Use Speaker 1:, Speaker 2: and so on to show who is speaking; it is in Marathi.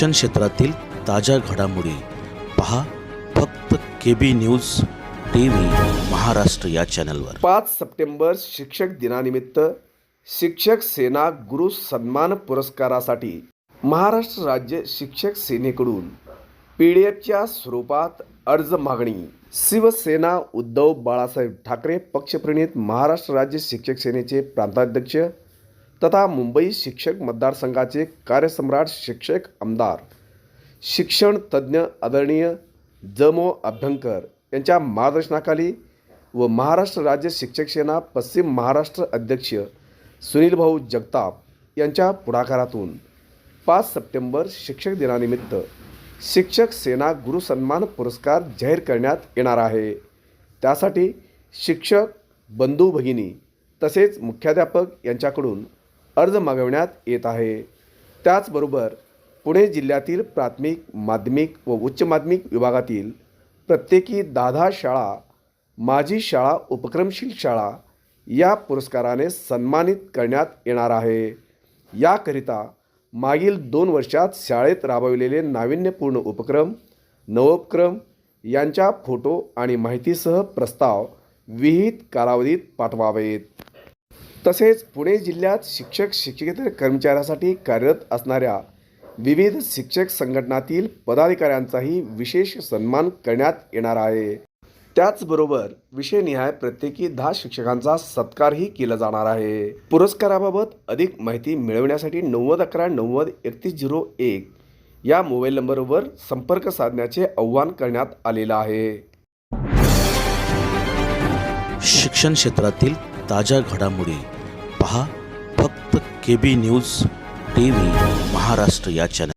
Speaker 1: शिक्षण क्षेत्रातील ताज्या घडामोडी पहा फक्त K B news T V Maharashtra या चॅनलवर.
Speaker 2: पाच सप्टेंबर शिक्षक दिनानिमित्त शिक्षक सेना गुरु सन्मान पुरस्कारासाठी महाराष्ट्र राज्य शिक्षक सेनेकडून पी डी एफच्या स्वरूपात अर्ज मागणी. शिवसेना उद्धव बाळासाहेब ठाकरे पक्षप्रणित महाराष्ट्र राज्य शिक्षक सेनेचे प्रांताध्यक्ष तथा मुंबई शिक्षक मतदारसंघाचे कार्यसम्राट शिक्षक आमदार शिक्षण तज्ज्ञ आदरणीय जमो अभ्यंकर यांच्या मार्गदर्शनाखाली व महाराष्ट्र राज्य शिक्षक सेना पश्चिम महाराष्ट्र अध्यक्ष सुनील भाऊ जगताप यांच्या पुढाकारातून पाच सप्टेंबर शिक्षक दिनानिमित्त शिक्षक सेना गुरुसन्मान पुरस्कार जाहीर करण्यात येणार आहे. त्यासाठी शिक्षक बंधू भगिनी तसेच मुख्याध्यापक यांच्याकडून अर्ज मागवण्यात येत आहे. त्याचबरोबर पुणे जिल्ह्यातील प्राथमिक माध्यमिक व उच्च माध्यमिक विभागातील प्रत्येकी दहा दहा शाळा माझी शाळा उपक्रमशील शाळा या पुरस्काराने सन्मानित करण्यात येणार आहे. याकरिता मागील दोन वर्षात शाळेत राबविलेले नाविन्यपूर्ण उपक्रम नवोपक्रम यांच्या फोटो आणि माहितीसह प्रस्ताव विहित कालावधीत पाठवावेत. तसेच पुणे जिल्ह्यात शिक्षक शिक्षकेतर कर्मचाऱ्यासाठी कार्यरत असणाऱ्या विविध शिक्षक संघटनातील पदाधिकाऱ्यांचाही विशेष सन्मान करण्यात येणार आहे. त्याचबरोबर विषयनिहाय प्रत्येकी दहा शिक्षकांचा सत्कारही केला जाणार आहे. पुरस्काराबाबत अधिक माहिती मिळवण्यासाठी नव्वद अकरा नव्वद एकतीस झिरो एक या मोबाईल नंबरवर संपर्क साधण्याचे आव्हान करण्यात आलेलं आहे.
Speaker 1: शिक्षण क्षेत्रातील ताज्या घडामोडी पहा. फक्त K B news T V Maharashtra या चॅनल